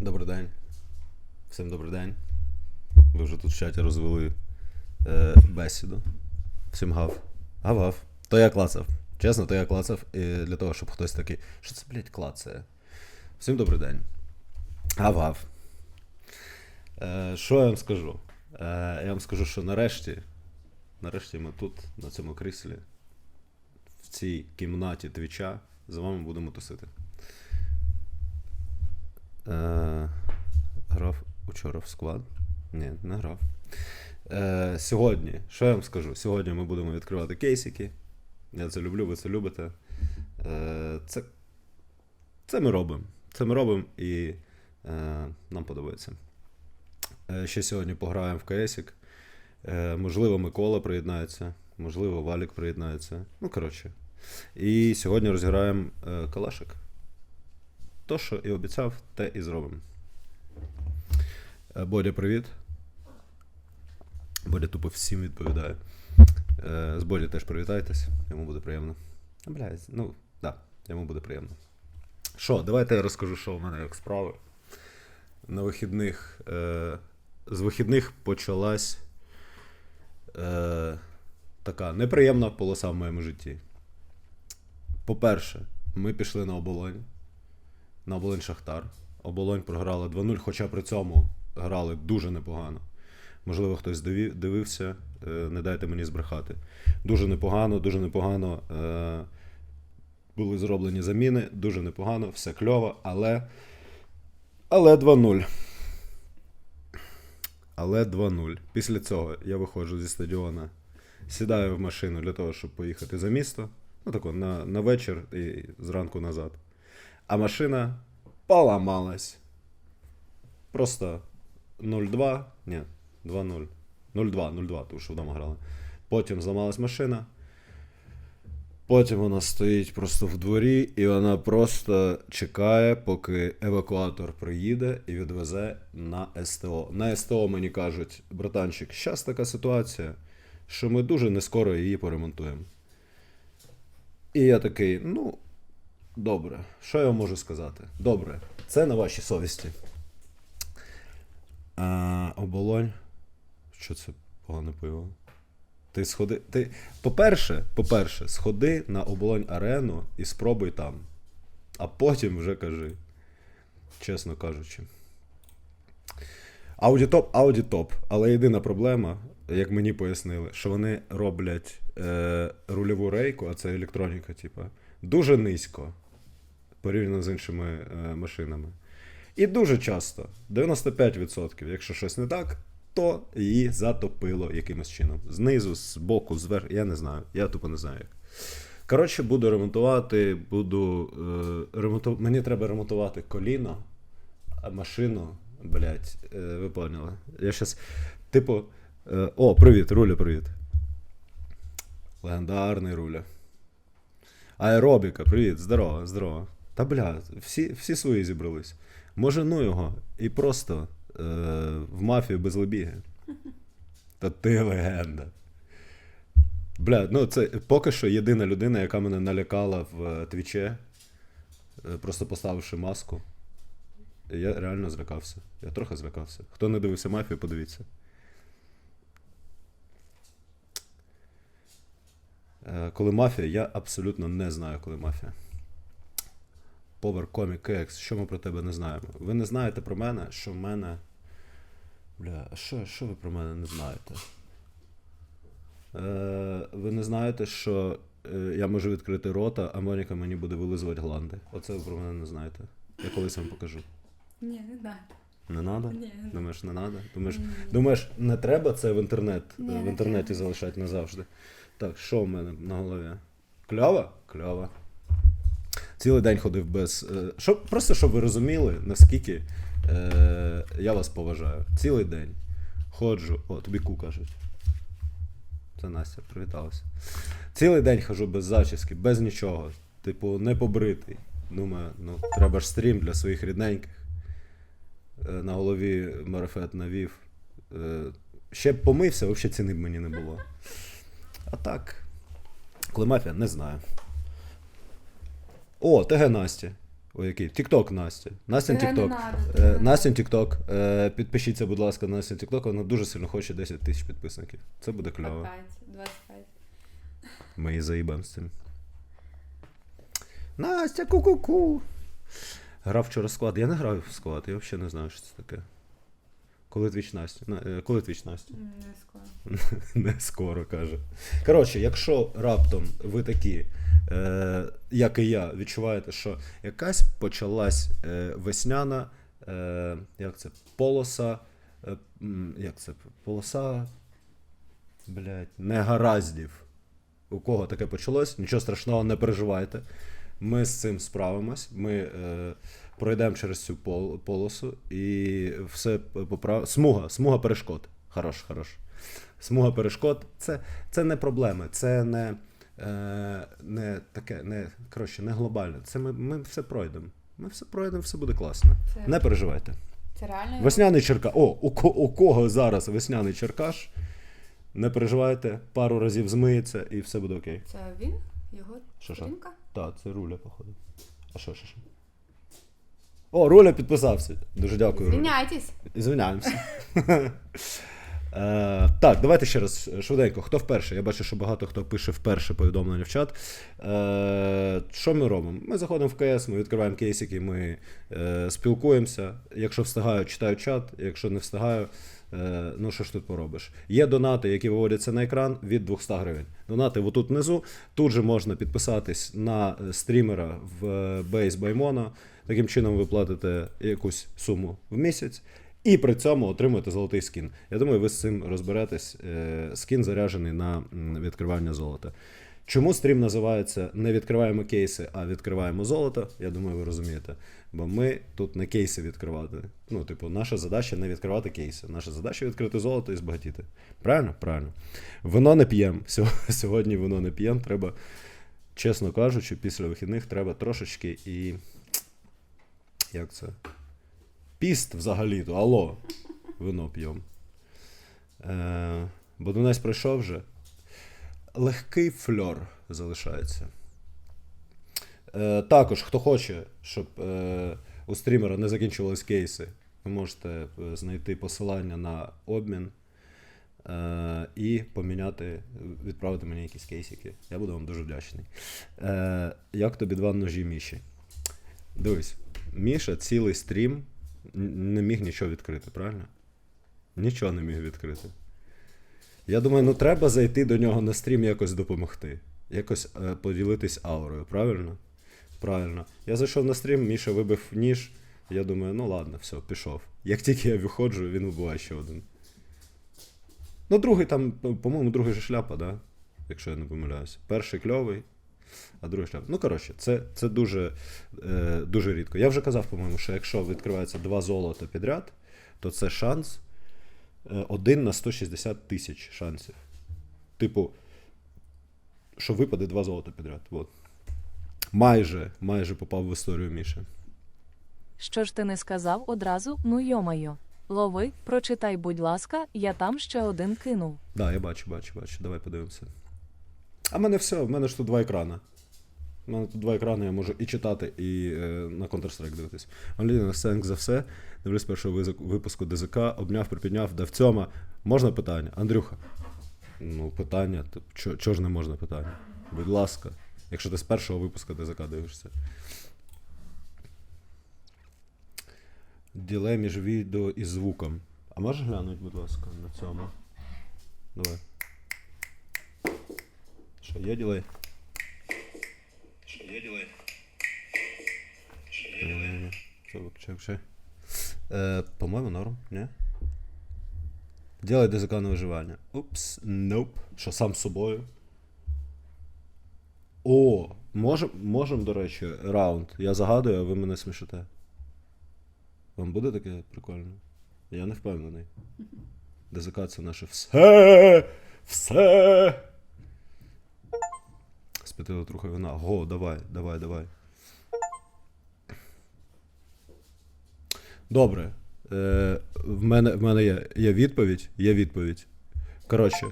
Добрий день. Всім добрий день. Ви вже тут в чаті розвели е, бесіду. Всім гав. Гав-гав. То я клацав. Чесно, то я клацав і для того, щоб хтось такий. Що це, блядь, клацає? Всім добрий день. Гав-гав. Е, що я вам скажу? Е, я вам скажу, що нарешті, нарешті ми тут, на цьому кріслі, в цій кімнаті твіча, за вами будемо тусити. Е, грав учора в склад. Ні, не грав. Е, сьогодні, що я вам скажу? Сьогодні ми будемо відкривати кейсики. Я це люблю, ви це любите. Е, це, це ми робимо. Це ми робимо і е, нам подобається. Е, ще сьогодні пограємо в КСік. Е, можливо, Микола приєднається, можливо, Валік приєднається. Ну, коротше. І сьогодні розіграємо е, калашик. То, що і обіцяв, те і зробимо. Е, Бодя, привіт. Бодя тупо всім відповідає. Е, З Боді теж привітайтесь, йому буде приємно. Блядь, ну, так, да, йому буде приємно. Що, давайте я розкажу, що в мене як справи. На вихідних. Е, з вихідних почалась е, така неприємна полоса в моєму житті. По-перше, ми пішли на оболонь. На оболонь Шахтар. Оболонь програла 2-0, хоча при цьому грали дуже непогано. Можливо, хтось дивився, е, не дайте мені збрехати. Дуже непогано, дуже непогано. Е, були зроблені заміни, дуже непогано, все кльово, але. Але 2-0. Але 2-0. Після цього я виходжу зі стадіона, сідаю в машину для того, щоб поїхати за місто. Ну, тако, на, на вечір і зранку назад. А машина поламалась. Просто 0-2. Ні, 2-0. 0-2, 0-2, тому що вдома грали. Потім зламалась машина. Потім вона стоїть просто в дворі, і вона просто чекає, поки евакуатор приїде і відвезе на СТО. На СТО мені кажуть, братанчик, зараз така ситуація, що ми дуже не скоро її поремонтуємо. І я такий, ну, добре, що я можу сказати? Добре, це на вашій совісті. А, оболонь. Що це погане пиво? Ти сходи. Ти, по-перше, по-перше, сходи на оболонь арену і спробуй там. А потім вже кажи. Чесно кажучи. Аудітоп, аудітоп. Але єдина проблема, як мені пояснили, що вони роблять е, рульову рейку, а це електроніка, типа, дуже низько порівняно з іншими е, машинами. І дуже часто, 95%, якщо щось не так, то її затопило якимось чином. Знизу, з боку, зверху, я не знаю. Я тупо не знаю як. Коротше, буду ремонтувати, буду. Е, ремонту... Мені треба ремонтувати коліно, а машину. Блять, е, ви поняли. Я щас. Типу. Е, о, привіт, Руля, привіт. Легендарний Руля. Аеробіка, привіт, здорово, здорово. Та бля, всі, всі свої зібрались. Може, ну його, і просто е, в мафію без лебіги. Та ти легенда. Бля, ну це поки що єдина людина, яка мене налякала в е, твіче, е, просто поставивши маску. Я реально злякався. Я трохи злякався. Хто не дивився мафію, подивіться. Е, Коли мафія, я абсолютно не знаю, коли мафія. Power Comic X, що ми про тебе не знаємо? Ви не знаєте про мене, що в мене. Бля, а що, що ви про мене не знаєте? Е, ви не знаєте, що е, я можу відкрити рота, а Моніка мені буде вилизувати гланди. Оце ви про мене не знаєте. Я колись вам покажу. Ні, не знаю. Не надо? Ні. Думаєш, не надо? Думаєш, думаєш, не треба це в інтернет, Ні, в інтернеті треба. залишати назавжди. Так, що в мене на голові? Кльово? Кльово. Цілий день ходив без. е, Щоб, просто щоб ви розуміли, наскільки е, я вас поважаю. Цілий день ходжу. О, тобі ку кажуть. Це Настя, привіталася. Цілий день хожу без зачіски, без нічого. Типу, не побритий. Думаю, ну, треба ж стрім для своїх рідненьких. Е, На голові марафет навів. Е, Ще б помився, взагалі ціни б мені не було. А так. Коли мафія, не знаю. О, ТГ Настя. Ой, який? Тікток Настя. Настя Це не Тікток. надо, Е, це не Настя Тікток. Е, підпишіться, будь ласка, на Настя Тікток. Вона дуже сильно хоче 10 тисяч підписників. Це буде кльово. 25, 25. Ми її заїбемо з цим. Настя, ку-ку-ку. Грав вчора склад. Я не грав в склад, я взагалі не знаю, що це таке. Коли твіч Настя? Е, Коли твіч Настя? Не скоро. Не скоро каже. Коротше, якщо раптом ви такі, е, як і я, відчуваєте, що якась почалась е, весняна, е, як це, полоса, е, як це, полоса, блядь, негараздів. У кого таке почалось, нічого страшного, не переживайте. Ми з цим справимось. Ми е, пройдемо через цю полосу і все поправ... Смуга, смуга перешкод. Хорош, хорош. Смуга перешкод це, це не проблеми, це не, е, не таке, не, коротше, не глобальне. Це ми, ми все пройдемо. Ми все пройдемо, все буде класно. Це, Не переживайте. це реально. Весняний черкаш. О, у, ко- у кого зараз весняний черкаш? Не переживайте, пару разів змиється і все буде окей. Це він? Його що? Так, це руля, походу. А що, що, що? О, руля підписався. Дуже дякую. Руля. Звиняйтесь. Звиняємося. Е, так, давайте ще раз е, швиденько. Хто вперше? Я бачу, що багато хто пише вперше повідомлення в чат. Е, що ми робимо? Ми заходимо в КС, ми відкриваємо кейсики, ми е, спілкуємося. Якщо встигаю, читаю чат. Якщо не встигаю, ну що ж тут поробиш? Є донати, які виводяться на екран від 200 гривень. Донати отут внизу. Тут же можна підписатись на е, стрімера в е, Base by Таким чином ви платите якусь суму в місяць. І при цьому отримуєте золотий скін. Я думаю, ви з цим розберетесь. Е, Скін заряджений на відкривання золота. Чому стрім називається не відкриваємо кейси, а відкриваємо золото? Я думаю, ви розумієте. Бо ми тут не кейси відкривати. Ну, типу, наша задача не відкривати кейси. Наша задача відкрити золото і збагатіти. Правильно? Правильно. Вино не п'ємо. Сьогодні вино не п'ємо. Треба, чесно кажучи, після вихідних треба трошечки і. Як це? Піст взагалі-то, алло, вино п'ємо. Е, бо Донець пройшов вже. Легкий фльор залишається. Е, також, хто хоче, щоб е, у стрімера не закінчувались кейси, ви можете е, знайти посилання на обмін е, і поміняти, відправити мені якісь кейсики. Я буду вам дуже вдячний. Е, як тобі два ножі Міші? Дивись, Міша цілий стрім не міг нічого відкрити, правильно? Нічого не міг відкрити. Я думаю, ну треба зайти до нього на стрім якось допомогти. Якось е, поділитись аурою, правильно? Правильно. Я зайшов на стрім, Міша вибив ніж. Я думаю, ну ладно, все, пішов. Як тільки я виходжу, він вибиває ще один. Ну, другий там, по- по-моєму, другий же шляпа, да? Якщо я не помиляюся. Перший кльовий, а другий шляпа. Ну, коротше, це, це дуже, е, дуже рідко. Я вже казав, по-моєму, що якщо відкривається два золота підряд, то це шанс 1 на 160 тисяч шансів. Типу, що випаде два золота підряд. От. Майже, майже попав в історію Міші. Що ж ти не сказав одразу? Ну йомайо. Лови, прочитай, будь ласка, я там ще один кинув. Да, я бачу, бачу, бачу. Давай подивимося. А в мене все, в мене ж тут два екрани. У мене тут два екрани, я можу і читати, і е, на Counter-Strike дивитись. Анліна, сенк за все. Дивлюсь першого випуску ДЗК, обняв, припідняв, дав цьома. Можна питання? Андрюха. Ну, питання. то Чо, чого ж не можна питання? Будь ласка. Якщо ти з першого випуску ДЗК дивишся. Ділей між відео і звуком. А можеш глянути, будь ласка, на цьому? Давай. Що, є ділей? Що, виключай, виключай. Е, по-моєму, норм, ні? Ділай ДЗК на виживання. Упс, nope. Що, сам з собою? О, можем, можем, до речі, раунд. Я загадую, а ви мене смішите. Вам буде таке прикольно? Я не впевнений. ДЗК це наше все. Все. Спитила трохи вина. Го, давай, давай, давай. Добре. Е, в, мене, в мене є, є відповідь. Є відповідь. Коротше.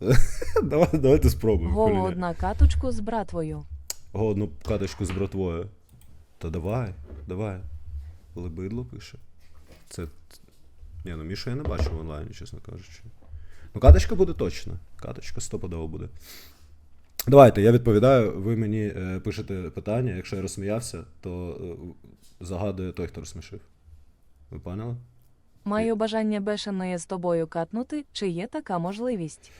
давай, давайте спробуємо. Голо хули ні. одна каточку з братвою. Го, одну каточку з братвою. Та давай. давай. Лебидло пише. Це. Ні, ну Мішу я не бачу в онлайні, чесно кажучи. Ну, каточка буде точно. Каточка стопудово буде. Давайте, я відповідаю. Ви мені е, пишете питання. Якщо я розсміявся, то е, загадує той, хто розсмішив. Ви поняли? Маю бажання бешеної з тобою катнути, чи є така можливість?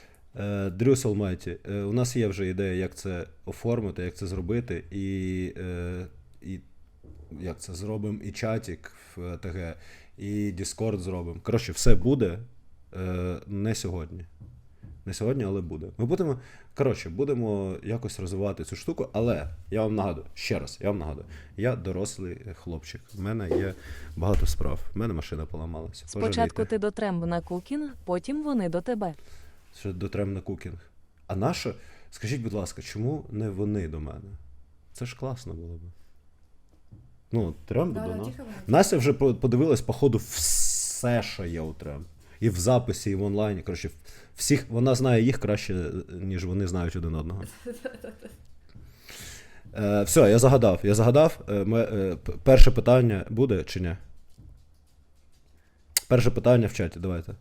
Дрюсел Майті, е, у нас є вже ідея, як це оформити, як це зробити, і, е, і як це зробимо і чатік в ТГ, і Discord зробимо. Коротше, все буде е, не сьогодні. Не сьогодні, але буде. Ми будемо, коротше, будемо якось розвивати цю штуку, але я вам нагадую, ще раз, я вам нагадую, я дорослий хлопчик. В мене є багато справ. В мене машина поламалася. Спочатку Пожалійте. ти до тремб на кукінг, потім вони до тебе. Що дотрем на кукінг. А наша, скажіть, будь ласка, чому не вони до мене? Це ж класно було б. Ну, трем Да, до нас. тихо, Настя вже по- подивилась, походу, все, що є у трем. І в записі, і в онлайні. Коротше, всіх, вона знає їх краще, ніж вони знають один одного. Е, все, я загадав. Я загадав. Е, ми, е, перше питання буде чи ні? Перше питання в чаті, давайте.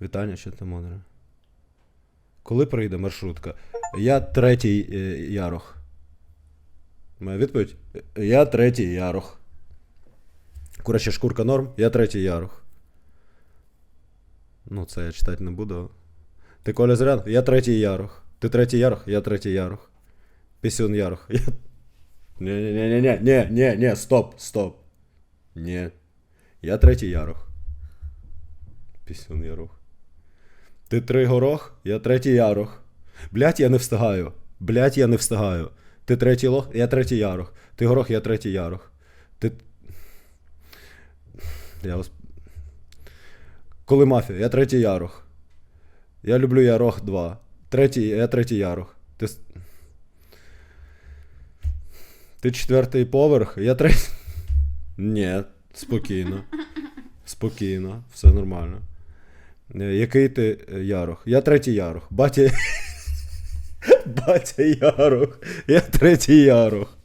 Вітання, що ти модере. Коли прийде маршрутка? Я третій е, ярох. Моя відповідь? Е, Я третій ярох. Куряча шкурка норм, я третій ярох. Ну, це я читати не буду. Ти Коля Зрян? Я третій ярох. Ти третій ярох? Я третій ярох. Пісюн ярох. Я... Ні, стоп, стоп. Ні. Я третій ярох. Пісюн ярох. Ти три горох, я третій ярох. Блять, я не встигаю. Блять, я не встигаю. Ти третій лох, я третій ярох. Ти горох, я третій ярох. Ти. Я вас. Коли мафія, я третій ярох. Я люблю ярох 2. Третій, я третій ярох. Ти. Ти четвертий поверх, я третій. Ні, спокійно. Спокійно, все нормально. Е, Який ти е, ярох? Я третій ярох. Батя. Батя ярох. Я третій ярох.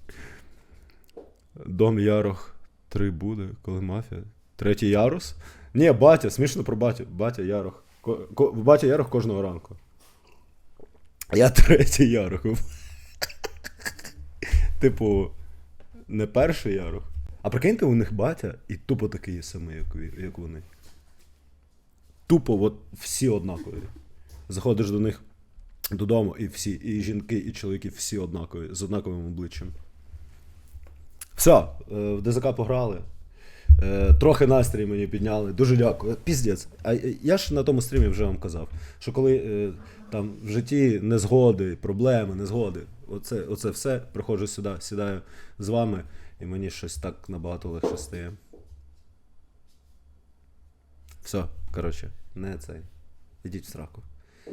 Дом ярох 3 буде, коли мафія. Третій ярус? Ні, батя, смішно про батю. Батя ярох. Ко- ко- Батя ярох кожного ранку. Я третій ярох. Типу, не перший ярох. А прикиньте, у них батя і тупо такий самий, як, як вони. Тупо, от всі однакові. Заходиш до них додому, і всі, і жінки, і чоловіки всі однакові, з однаковим обличчям. Все, е, в ДЗК пограли. Е, Трохи настрій мені підняли. Дуже дякую. Піздець. А е, я ж на тому стрімі вже вам казав, що коли е, там в житті незгоди, проблеми, незгоди, оце, оце все, приходжу сюди, сідаю з вами, і мені щось так набагато легше стає. Все, коротше, не цей. Ідіть в сраку.